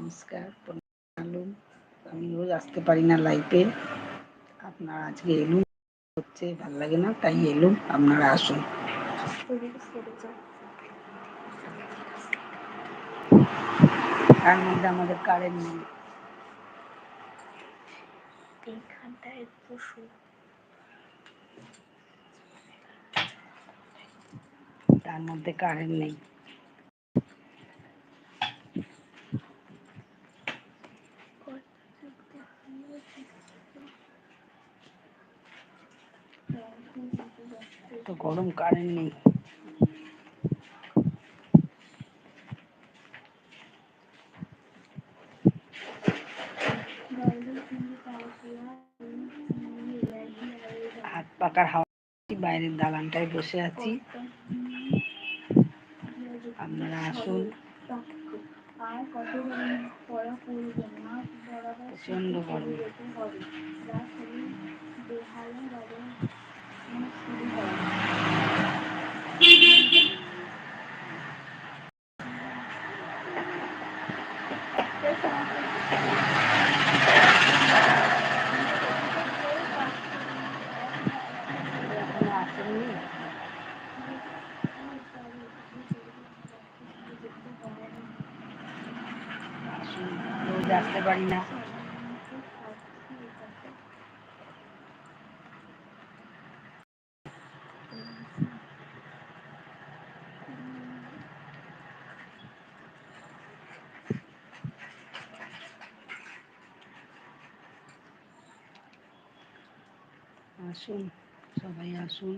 নমস্কার আমি রোজ আসতে পারি না লাইফে আপনারা আজকে এলুম হচ্ছে ভালো লাগে না তাই এলুম আপনারা আসুন। তার মধ্যে আমাদের কারেন্ট নেই। এইখানটায় তার মধ্যে কারেন্ট নেই। তো গরম কারেন্ট নেই। হাত পাকার হাওয়া বাইরের দালানটায় বসে আছি। আপনারা আসুন। প্রচণ্ড গরম। যেতে হবে যা শরীর বেহালা হবে মানে শুরু হয় এখনও আসেননি আসুন রোজ আসতে পারি না আসুন, সবাই আসুন।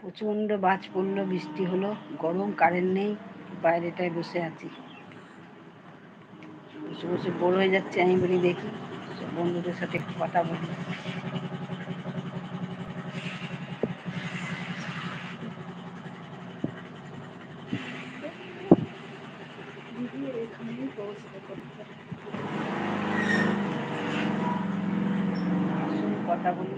প্রচণ্ড বাজ পড়ল, বৃষ্টি হলো, গরম, কারেন্ট নেই, বাইরেটায় বসে আছি। বসে বসে বোর হয়ে যাচ্ছে, আমি বলি দেখি, বন্ধুদের সাথে একটু কথা বলি। কথা বলি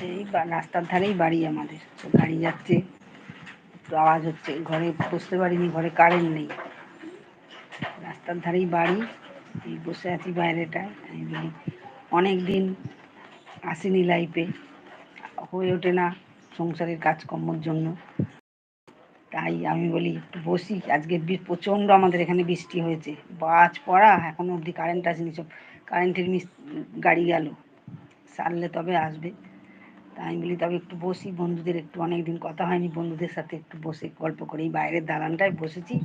এই রাস্তার ধারেই বাড়ি আমাদের। তো গাড়ি যাচ্ছে, একটু আওয়াজ হচ্ছে। ঘরে বসতে পারিনি, ঘরে কারেন্ট নেই। রাস্তার ধারেই বাড়ি, এই বসে আছি বাইরেটায়। আমি অনেক দিন আসিনি লাইফে হয়ে ওঠে না সংসারের কাজকর্মর জন্য। তাই আমি বলি, একটু বসি। আজকে প্রচণ্ড আমাদের এখানে বৃষ্টি হয়েছে। বাজ পড়া, এখনও অবধি কারেন্ট আসেনি সব। কারেন্টের মিস, গাড়ি গেল। সারলে তবে আসবে। তাই আমি বলি, তবে একটু বসি। বন্ধুদের একটু অনেক দিন কথা হয়নি। বন্ধুদের সাথে একটু বসে গল্প করে। এই বাইরের দালানটায় বসেছি।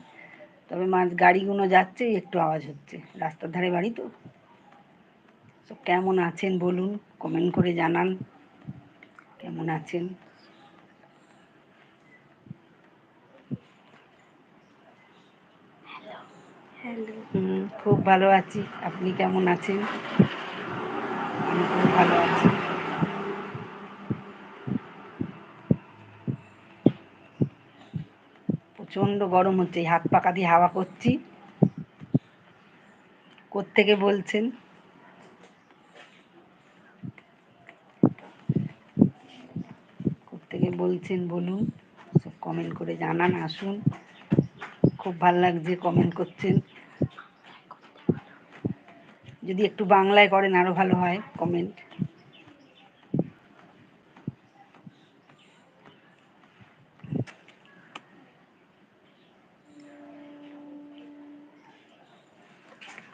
তবে মাঝ, গাড়িগুলো যাচ্ছে, একটু আওয়াজ হচ্ছে। রাস্তার ধারে বাড়ি তো। সব কেমন আছেন বলুন। কমেন্ট করে জানান। কেমন আছেন? খুব ভালো আছি। আপনি কেমন আছেন? আমি খুব ভালো আছি। প্রচণ্ড গরম হচ্ছে হাত পাকা দিয়ে হাওয়া করছি। কোত্থেকে বলছেন কোত্থেকে বলছেন বলুন কমেন্ট করে জানান, আসুন। খুব ভালো লাগছে কমেন্ট করছেন। যদি একটু বাংলায় করেন আরও ভালো হয় কমেন্ট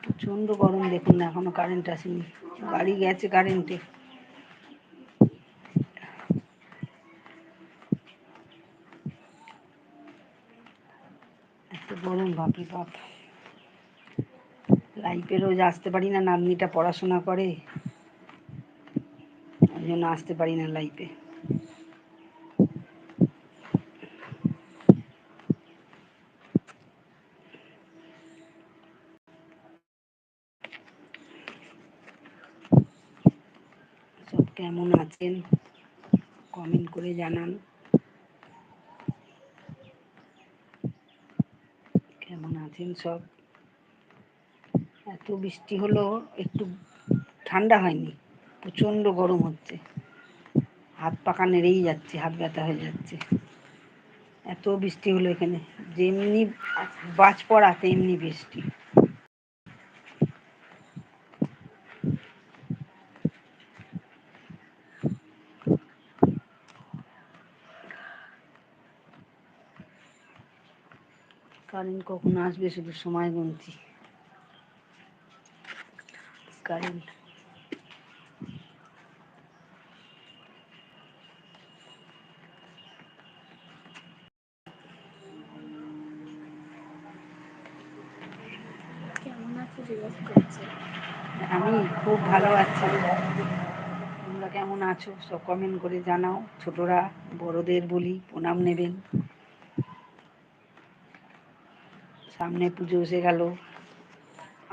প্রচণ্ড গরম দেখুন না, এখনও কারেন্ট আসেনি। গাড়ি গেছে কারেন্টে এত গরম বাপরে বাপ লাইফে রোজ আসতে পারি না, নাতনিটা পড়াশোনা করে। ওই জন্য আসতে পারি না লাইফে সব কেমন আছেন? কমেন্ট করে জানান। আছেন সব। এত বৃষ্টি হলো, একটু ঠান্ডা হয়নি, প্রচণ্ড গরম হচ্ছে। হাত পাকা নেড়েই যাচ্ছে, হাত ব্যথা হয়ে যাচ্ছে। এত বৃষ্টি হলো এখানে, যেমনি বাজ পড়া তেমনি বৃষ্টি। কারেন্ট কখন আসবে শুধু সময় গুনছি কারেন্ট আমি খুব ভালো আছি। তোমরা কেমন আছো সব কমেন্ট করে জানাও। ছোটরা বড়দের বলি প্রণাম নেবেন। সামনে পুজো এসে গেল।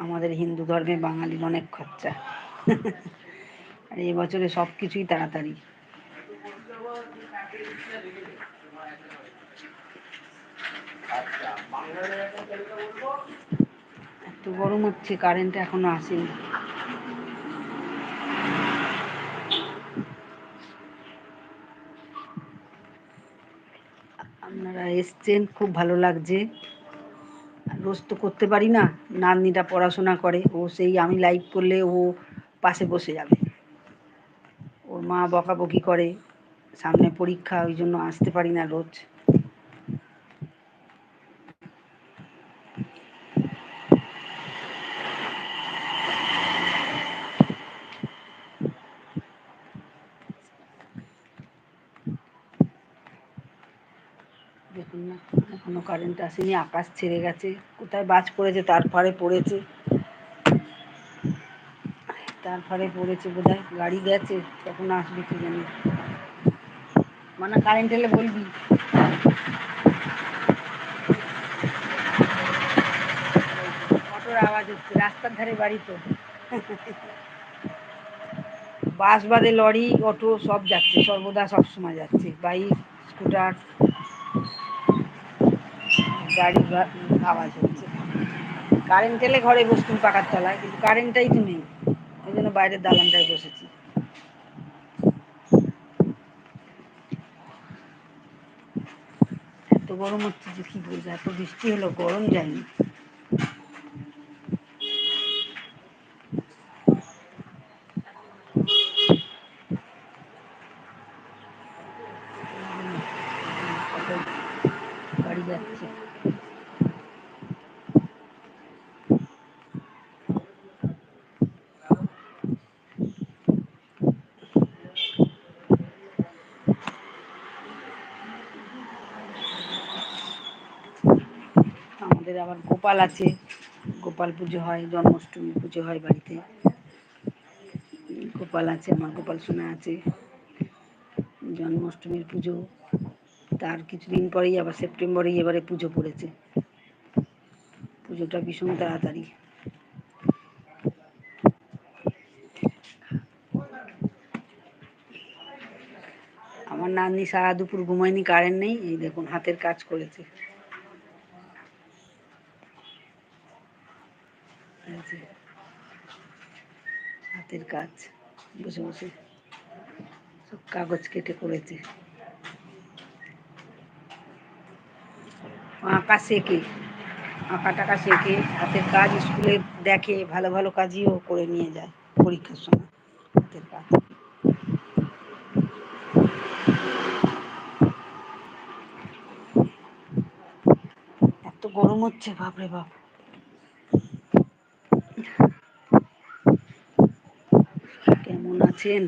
আমাদের হিন্দু ধর্মে বাঙালির অনেক খরচা। আর এই বছরে সব কিছুই তাড়াতাড়ি। এত গরম হচ্ছে কারেন্ট এখনও আসেনি। আপনারা এসছেন, খুব ভালো লাগছে। রোজ তো করতে পারি না, নাতনিটা পড়াশোনা করে, ও সেই আমি লাইভ করলে ও পাশে বসে যাবে। ওর মা বকাবকি করে, সামনে পরীক্ষা, ওই জন্য আসতে পারি না রোজ দেখুন না এখনও কারেন্ট আসেনি, আকাশ ছেড়ে গেছে, কোথায় বাজ পড়েছে তার ফারে পড়েছে। তার ফারে পড়েছে বোধ গাড়ি গেছে তখন আসবে কি জানি। মানে কারেন্ট এলে বলবি। আওয়াজ হচ্ছে, রাস্তার ধারে বাড়ি তো। বাস বাদে লরি, অটো সব যাচ্ছে, সর্বদা সব সময় যাচ্ছে, বাইক, স্কুটার। গাড়ি আওয়াজ হচ্ছে। কারেন্ট এলে ঘরে বসতুম পাকার তলায়, কিন্তু কারেন্টটাই তো নেই। ওই জন্য বাইরের দালানটায় বসেছি। এত গরম হচ্ছে যে কি বলব, এত বৃষ্টি হলো গরম যায়নি গাড়ি যাচ্ছে আমাদের আবার গোপাল আছে। গোপাল পুজো হয়, জন্মাষ্টমী পুজো হয় বাড়িতে। গোপাল আছে আমার গোপাল সোনা আছে। জন্মাষ্টমীর পুজো, তার কিছুদিন পরেই আবার সেপ্টেম্বরেই এবারে পুজো পড়েছে। পুজোটা ভীষণ তাড়াতাড়ি। আমার নাতনি সারা দুপুর ঘুমায়নি কারেন্ট নেই, এই দেখুন হাতের কাজ করেছে এই যে, হাতের কাজ, বসে বসে সব কাগজ কেটে করেছে। আঁকা শেখে, আঁকা টাকা শেখে, হাতের কাজ স্কুলে দেখে, ভালো ভালো কাজই করে নিয়ে যায় পরীক্ষার সময় হাতের কাজ। এত গরম হচ্ছে, বাপরে বাপ। কেমন আছেন?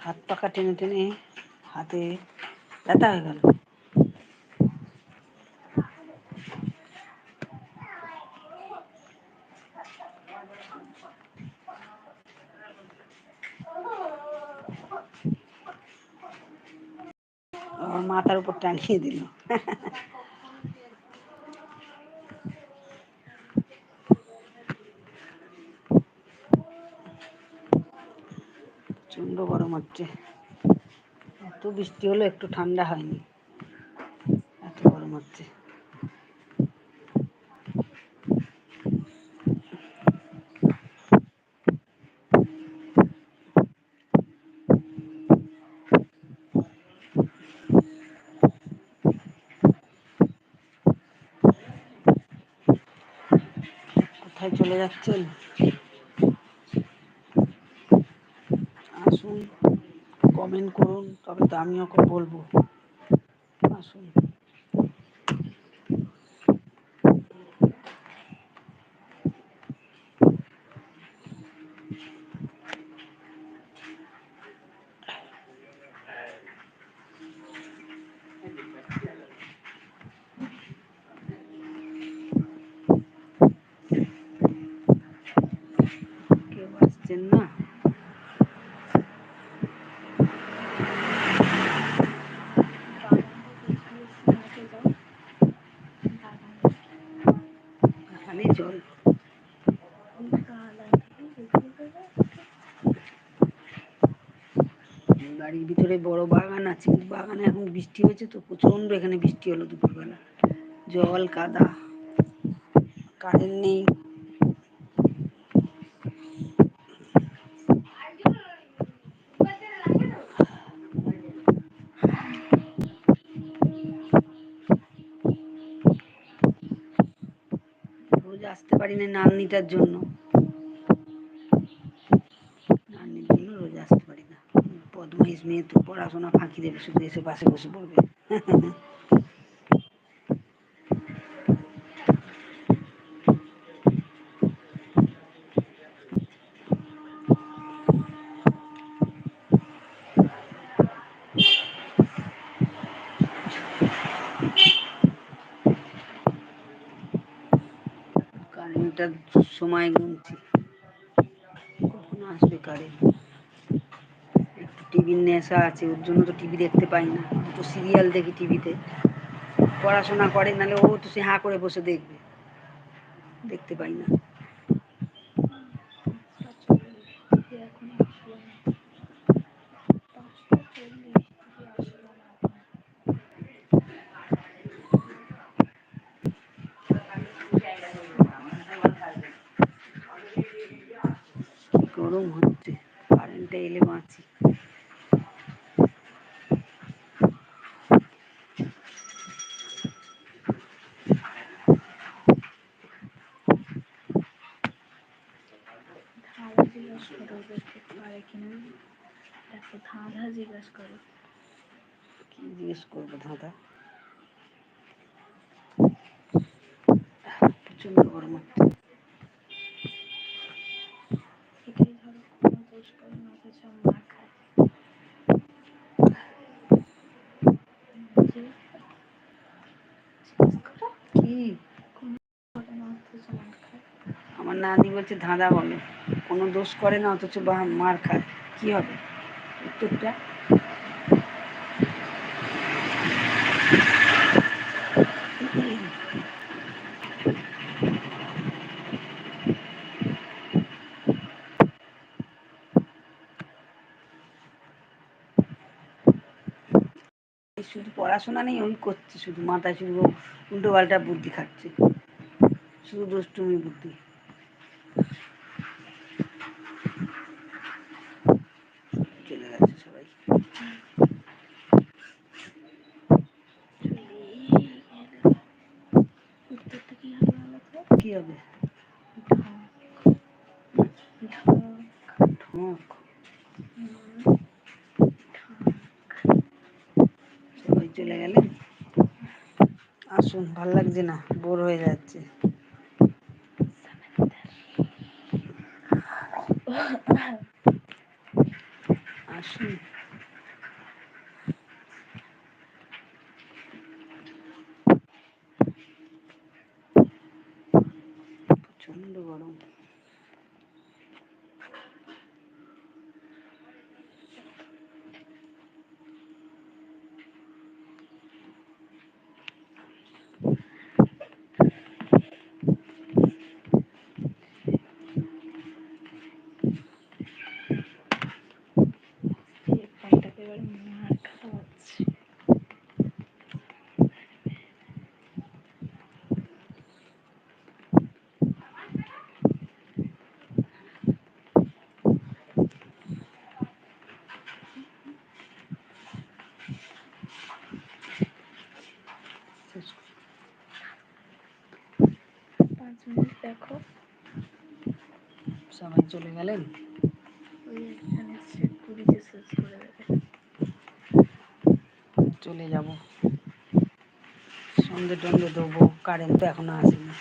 হাত পাকা টেনে টেনে হাতে ব্যথা হয়ে গেল ও আমার মাথার উপর টানিয়ে দিল। প্রচণ্ড গরম হচ্ছে। এত বৃষ্টি হলো, একটু ঠান্ডা হয়নি। এত গরম হচ্ছে। কোথায় চলে যাচ্ছেন? আসুন কমেন্ট করুন তবে তো আমিও বলব আসুন কেউ না। এখানে জল। বাড়ির ভিতরে বড় বাগান আছে বাগানে এখন বৃষ্টি হয়েছে তো, প্রচণ্ড এখানে বৃষ্টি হলো দুপুরবেলা। জল, কাদা, কারেন্ট নেই রোজ আসতে পারি না নাতনিটার জন্য। নাতনির জন্য রোজ আসতে পারি না। বদমাইশ মেয়ে তো পড়াশোনা ফাঁকি দেবে, শুধু এসে পাশে বসে পড়বে। কারেন্টটার সময় গুনছি। কখন আসবে কারেন্ট একটু টিভির নেশা আছে, ওর জন্য তো টিভি দেখতে পাই না। দুটো সিরিয়াল দেখি টিভিতে পড়াশোনা করে, নাহলে ও তো সে হাঁ করে বসে দেখবে। দেখতে পাই না পাঁচটা চল্লিশ দিদি এখন আসলো না পাঁচটা চল্লিশ দিদি আসলো না এখন গরম হচ্ছে কারেন্টটা এলে বাঁচি। ধাঁধা জিজ্ঞেস করো ধাঁধা কি জিজ্ঞেস করব দাদা প্রচণ্ড গরম হচ্ছে এটাই ধরো কোনো দোষ করে না অথচ মার খায় যে জিজ্ঞেস করো কি করে না অথচ মার খায় আমার নানি বলছে, ধাঁধা বলে। কোনো দোষ করে না, অথচ বা- মার খায়। কি হবে? উত্তরটা এই শুধু পড়াশোনা নেই ওই করছে শুধু মাথায় শুধু উল্টো পাল্টা বুদ্ধি খাচ্ছে শুধু দুষ্টুমি বুদ্ধি। চলে গেছে সবাই। কি হবে বলো তো কি হবে? ঢক। ঢক ঠোঁক হুম, ঢক সবাই চলে গেলে। আসুন ভালো লাগছে না বোর হয়ে যাচ্ছে। আসুন প্রচণ্ড গরম এবার মার খাওয়াচ্ছে পাঁচ মিনিট দেখো। সবাই চলে গেলেন? ওই এসছে কুড়িতে শেষ করে দেবে। চলে যাব। সন্ধে টন্ধে দেবো কারেন্ট তো এখনও আসেনি।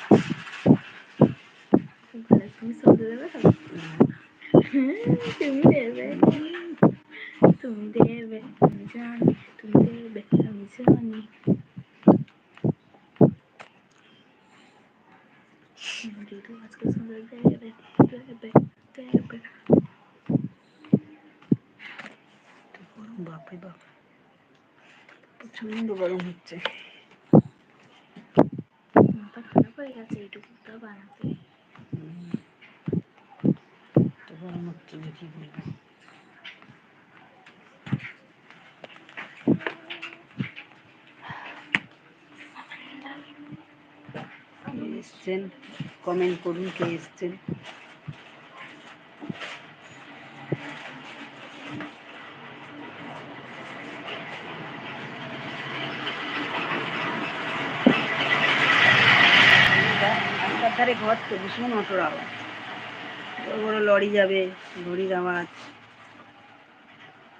তুমি জানি, তুমি আজকে সন্ধে দেবে দেবে বাপরে বাপ। প্রচণ্ড গরম হচ্ছে। মাথা খারাপ হয়ে গেছে এইটুকুটা বানাতে। গরম হচ্ছে যে কি বলব? এসছেন? কমেন্ট করুন কে এসছেন? ঘর তো ভীষণ অটোর আওয়াজ। বড় বড় লরি যাবে লরির আওয়াজ।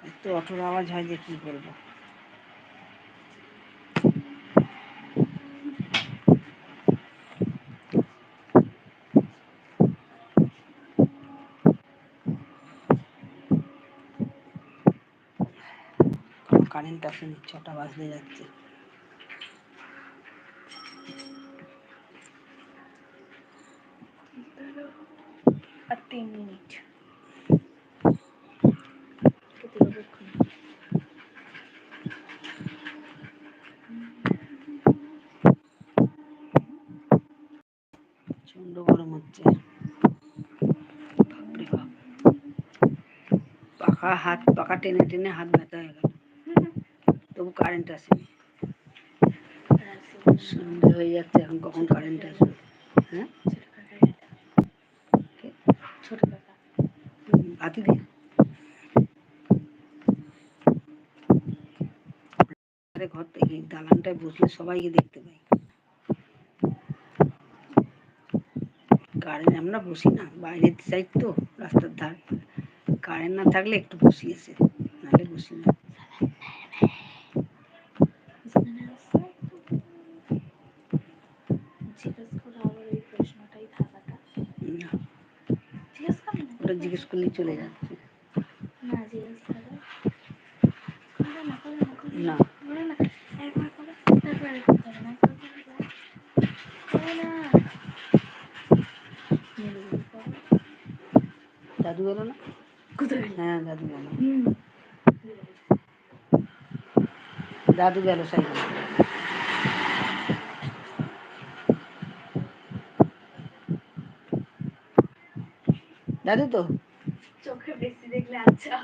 এত অটোর আওয়াজ হয় যে কি করব কারেন্ট আসেনি ছটা বাজতে যাচ্ছে আর তিন মিনিট কেটে দেবো এক্ষুনি। প্রচণ্ড গরম হচ্ছে বাপরে বাপ পাখা হাত পাখা টেনে টেনে হাত ব্যথা হয়ে গেল তবু কারেন্ট আসেনি সন্ধে হয়ে যাচ্ছে এখন কখন কারেন্ট আসবে হ্যাঁ ছোট কাকা এটা। কে? ছোট কাকা বাতি দিয়ে আরে ঘর থেকে এই দালানটায় বসলে সবাইকে দেখতে পাই কারেন্ট আমরা বসি না বাইরের সাইড তো রাস্তার ধার কারেন্ট না থাকলে একটু বসি এসে নাহলে বসি না ওটা জিজ্ঞেস করলেই চলে যাচ্ছে। না। দাদু গেল না? হ্যাঁ দাদু গেল দাদু গেল সাইকেল দাদু তো চোখে বেশি দেখলে আচ্ছা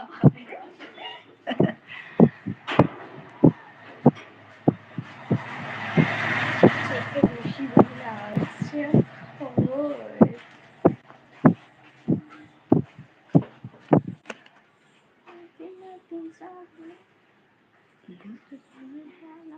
你就是他们家的。